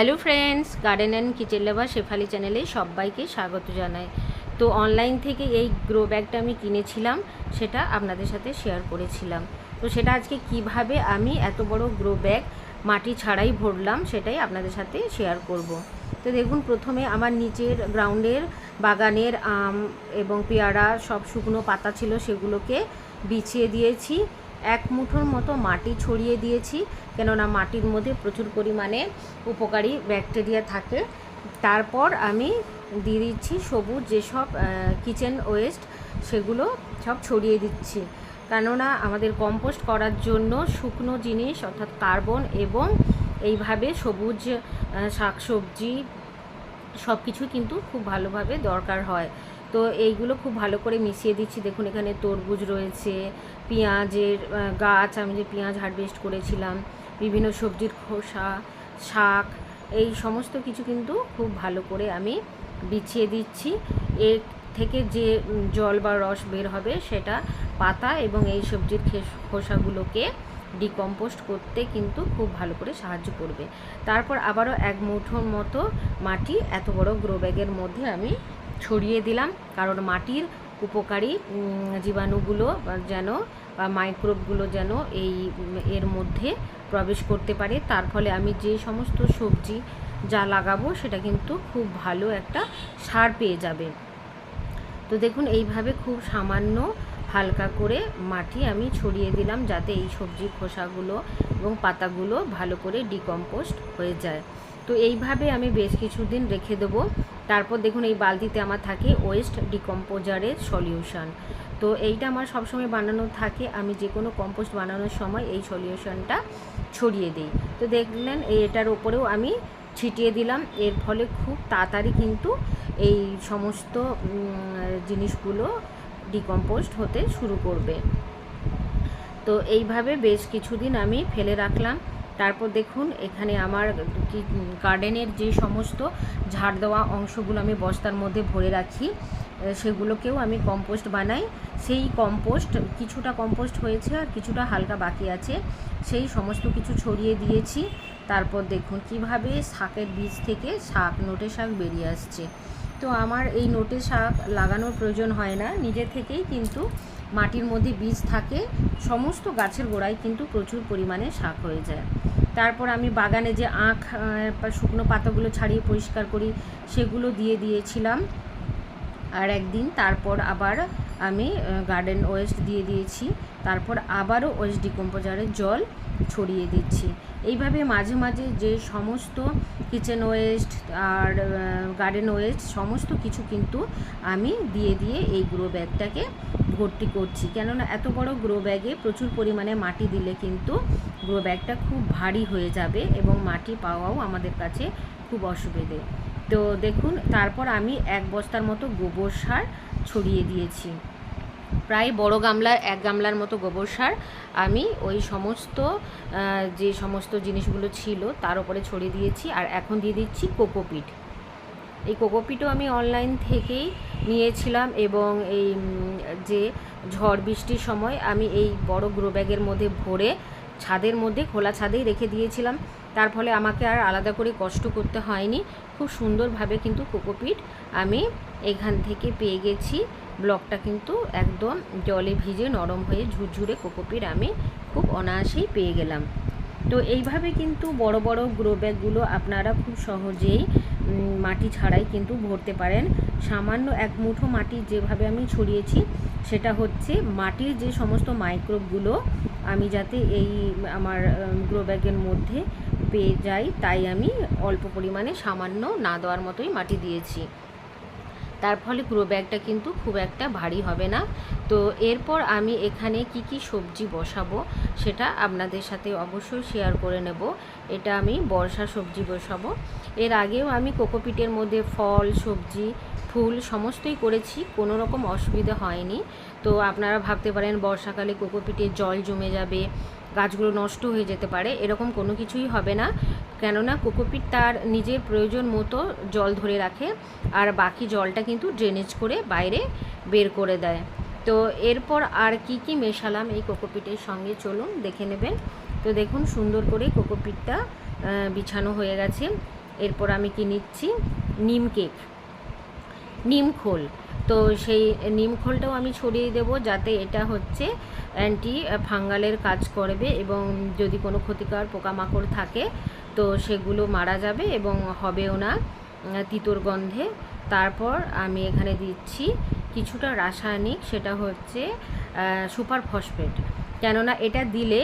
Hello friends garden and kitchen lover Shefali চ্যানেলে সবাইকে স্বাগত জানাই। তো অনলাইন থেকে এই গ্রো ব্যাগটা আমি কিনেছিলাম, সেটা আপনাদের সাথে শেয়ার করেছিলাম। তো সেটা আজকে কীভাবে আমি এত বড় গ্রো ব্যাগ মাটি ছাড়াই ভরলাম, সেটাই আপনাদের সাথে শেয়ার করব। তো দেখুন, প্রথমে আমার নিচের গ্রাউন্ডের বাগানের আম এবং পেয়ারা সব শুকনো পাতা ছিল, সেগুলোকে বিছিয়ে দিয়েছি। এক মুঠোর মতো মাটি ছড়িয়ে দিয়েছি, কেননা মাটির মধ্যে প্রচুর পরিমাণে উপকারী ব্যাকটেরিয়া থাকে। তারপর আমি দিয়ে দিচ্ছি সবুজ যেসব কিচেন ওয়েস্ট সেগুলো সব ছড়িয়ে দিচ্ছি। কেননা আমাদের কম্পোস্ট করার জন্য শুকনো জিনিস, অর্থাৎ কার্বন এবং এইভাবে সবুজ শাকসবজি সব কিছু কিন্তু খুব ভালোভাবে দরকার হয়। তো এইগুলো খুব ভালো করে মিশিয়ে দিচ্ছি। দেখুন, এখানে তরমুজ রয়েছে, পেঁয়াজের গাছ, আমি যে পেঁয়াজ হারভেস্ট করেছিলাম, বিভিন্ন সবজির খোসা, শাক, এই সমস্ত কিছু কিন্তু খুব ভালো করে আমি বিছিয়ে দিচ্ছি। এর থেকে যে জল বা রস বের হবে সেটা পাতা এবং এই সবজির খোসাগুলোকে ডিকম্পোস্ট করতে কিন্তু খুব ভালো করে সাহায্য করবে। তারপর আবারও এক মুঠোর মতো মাটি এত বড় গ্রো ব্যাগের মধ্যে আমি ছড়িয়ে দিলাম, কারণ মাটির উপকারী জীবাণুগুলো যেন বা মাইক্রোবগুলো যেন এই, এর মধ্যে প্রবেশ করতে পারে। তার ফলে আমি যে সমস্ত সবজি যা লাগাবো, সেটা কিন্তু খুব ভালো একটা সার পেয়ে যাবে তো দেখুন, এইভাবে খুব সামান্য হালকা করে মাটি আমি ছড়িয়ে দিলাম, যাতে এই সবজির খোসাগুলো এবং পাতাগুলো ভালো করে ডিকম্পোস্ট হয়ে যায়। তো এইভাবে আমি বেশ কিছুদিন রেখে দেবো। তারপর দেখুন এই বালতিতে আমার থাকে ওয়েস্ট ডিকম্পোজারের সলিউশন তো এইটা আমার সবসময় বানানো থাকে। আমি যে কোনো কম্পোস্ট বানানোর সময় এই সলিউশনটা ছড়িয়ে দিই। তো দেখলেন এটার ওপরেও আমি ছিটিয়ে দিলাম। এর ফলে খুব তাড়াতাড়ি কিন্তু এই সমস্ত জিনিসগুলো ডিকম্পোস্ট হতে শুরু করবে। তো এইভাবে বেশ কিছুদিন আমি ফেলে রাখলাম। তারপর দেখুন, এখানে আমার গার্ডেনের যে সমস্ত ঝাড় দেওয়া অংশগুলো আমি বস্তার মধ্যে ভরে রাখি সেগুলোকেও আমি কম্পোস্ট বানাই। সেই কম্পোস্ট কিছুটা কম্পোস্ট হয়েছে আর কিছুটা হালকা বাকি আছে। সেই সমস্ত কিছু ছড়িয়ে দিয়েছি। তারপর দেখুন, কীভাবে শাকের বীজ থেকে শাক নোটে শাক বেরিয়ে আসছে। তো আমার এই নোটে শাক লাগানোর প্রয়োজন হয় না, নিজে থেকেই কিন্তু মাটির মধ্যে বীজ থাকে, সমস্ত গাছের গোড়ায় কিন্তু প্রচুর পরিমাণে শাক হয়ে যায়। তারপর আমি বাগানে যে আখ শুকনো পাতাগুলো ছাড়িয়ে পরিষ্কার করি, সেগুলো দিয়ে দিয়েছিলাম। আর একদিন তারপর আবার আমি গার্ডেন ওয়েস্ট দিয়ে দিয়েছি। তারপর আবারও ওয়েস্ট ডিকম্পোজারের জল ছড়িয়ে দিচ্ছি। এইভাবে মাঝে মাঝে যে সমস্ত কিচেন ওয়েস্ট আর গার্ডেন ওয়েস্ট সমস্ত কিছু কিন্তু আমি দিয়ে দিয়ে এই গ্রো ব্যাগটাকে ভর্তি করছি। কেননা এত বড় গ্রো ব্যাগে প্রচুর পরিমাণে মাটি দিলে কিন্তু গ্রো ব্যাগটা খুব ভারী হয়ে যাবে এবং মাটি পাওয়াও আমাদের কাছে খুব অসুবিধে। তো দেখুন, তারপর আমি এক বস্তার মতো গোবর সার ছড়িয়ে দিয়েছি। প্রায় বড় গামলার, এক গামলার মতো গোবর সার আমি ওই সমস্ত যে সমস্ত জিনিসগুলো ছিল তার উপরে ছড়িয়ে দিয়েছি আর এখন দিয়ে দিচ্ছি কোকোপিট। এই কোকোপিটও আমি অনলাইন থেকেই নিয়েছিলাম এবং এই যে ঝড় বৃষ্টির সময় আমি এই বড় গ্রো ব্যাগের মধ্যে ভরে ছাদের মধ্যে খোলা ছাদেই রেখে দিয়েছিলাম। তার ফলে আমাকে আর আলাদা করে কষ্ট করতে হয়নি। খুব সুন্দরভাবে কিন্তু কোকোপিট আমি এখান থেকে পেয়ে গেছি। ব্লকটা কিন্তু একদম জলে ভিজে নরম হয়ে ঝুরঝুরে কোকোপিট আমি খুব অনায়াসেই পেয়ে গেলাম। তো এইভাবে কিন্তু বড় বড় গ্রো ব্যাগগুলো আপনারা খুব সহজেই মাটি ছাড়াই কিন্তু ভরতে পারেন। সামান্য এক মুঠো মাটি যেভাবে আমি ছড়িয়েছি, সেটা হচ্ছে মাটির যে সমস্ত মাইক্রোবগুলো, আমি যাতে এই আমার গ্রো ব্যাগের মধ্যে পেয়ে যাই, তাই আমি অল্প পরিমাণে সামান্য না দেওয়ার মতোই মাটি দিয়েছি। তার ফলে গ্রো ব্যাগটা কিন্তু খুব একটা ভারী হবে না। তো এরপর আমি এখানে কি কি সবজি বসাবো সেটা আপনাদের সাথে অবশ্যই শেয়ার করে নেব। এটা আমি বর্ষা সবজি বসাবো। এর আগেও আমি কোকোপিটের মধ্যে ফল, সবজি, ফুল সমস্তই করেছি, কোনো রকম অসুবিধা হয়নি। তো আপনারা ভাবতে পারেন বর্ষাকালে কোকোপিটে জল জমে যাবে গাছগুলো নষ্ট হয়ে যেতে পারে, এরকম কোনো কিছুই হবে না। কেননা কোকোপিট তার নিজের প্রয়োজন মতো জল ধরে রাখে আর বাকি জলটা কিন্তু ড্রেনেজ করে বাইরে বের করে দেয়। তো এরপর আর কি কি মেশালাম এই কোকোপিটের সঙ্গে চলুন দেখে নেবেন। তো দেখুন সুন্দর করে কোকোপিটটা বিছানো হয়ে গেছে। এরপর আমি কি নিচ্ছি? নিম কেক। নিম খোল। তো সেই নিম খোলটাও আমি ছড়িয়ে দেবো যাতে এটা হচ্ছে অ্যান্টি ফাঙ্গালের কাজ করবে এবং যদি কোনো ক্ষতিকর পোকামাকড় থাকে, তো সেগুলো মারা যাবে এবং হবেও না তিতোর গন্ধে। তারপর আমি এখানে দিচ্ছি কিছুটা রাসায়নিক, সেটা হচ্ছে সুপার ফসফেট। কেননা এটা দিলে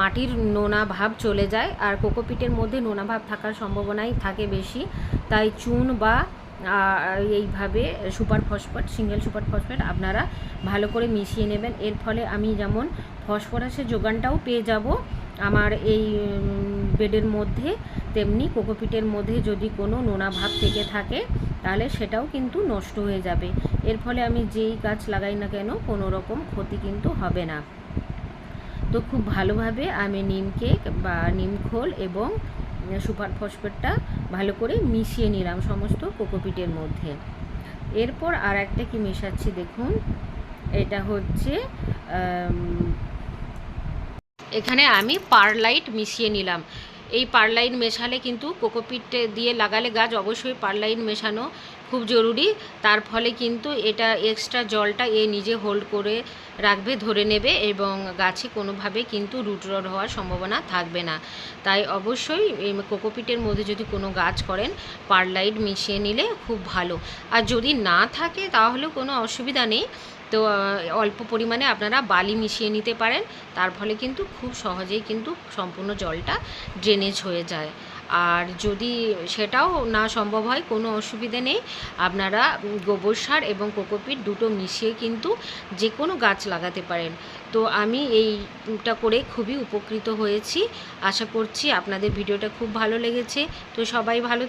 মাটির নোনা ভাব চলে যায়, আর কোকোপিটের মধ্যে নোনা ভাব থাকার সম্ভাবনাই থাকে বেশি। তাই চুন বা এইভাবে super phosphate, single super phosphate আপনারা ভালো করে মিশিয়ে নেবেন। এর ফলে আমি যেমন ফসফরাসের যোগানটাও পেয়ে যাব, আমার এই বেডের মধ্যে, তেমনি কোকোপিটের মধ্যে যদি কোনো নোনা ভাব থেকে থাকে, তাহলে সেটাও কিন্তু নষ্ট হয়ে যাবে। এর ফলে আমি যেই গাছ লাগাই না কেন, কোনো রকম ক্ষতি কিন্তু হবে না। তো খুব ভালোভাবে আমি নিম কেক বা নিম খোল এবং সুপার ফসফেটটা ভালো করে মিশিয়ে নিলাম সমস্ত কোকোপিটের মধ্যে। এরপর আর একটা কি মেশাচ্ছি দেখুন। এটা হচ্ছে এখানে আমি পারলাইট মিশিয়ে নিলাম। এই পারলাইন মেশালে কিন্তু কোকোপিট দিয়ে লাগালে গাছ অবশ্যই পারলাইন মেশানো খুব জরুরি। তার ফলে কিন্তু এটা এক্সট্রা জলটা এ নিজে হোল্ড করে রাখবে, ধরে নেবে এবং গাছে কোনোভাবে কিন্তু রুট রড হওয়ার সম্ভাবনা থাকবে না। তাই অবশ্যই কোকোপিটের মধ্যে যদি কোনো গাছ করেন, পারলাইট মিশিয়ে নিলে খুব ভালো। আর যদি না থাকে তাহলে কোনো অসুবিধা নেই। তো অল্প পরিমাণে আপনারা বালি মিশিয়ে নিতে পারেন। তার ফলে কিন্তু খুব সহজেই কিন্তু সম্পূর্ণ জলটা ড্রেনেজ হয়ে যায়। আর যদি সেটাও না সম্ভব হয়, কোনো অসুবিধে নেই। আপনারা গোবর সার এবং কোকোপিট দুটো মিশিয়ে কিন্তু যে কোনো গাছ লাগাতে পারেন। তো আমি এইটা করে খুবই উপকৃত হয়েছি। আশা করছি আপনাদের ভিডিওটা খুব ভালো লেগেছে। তো সবাই ভালো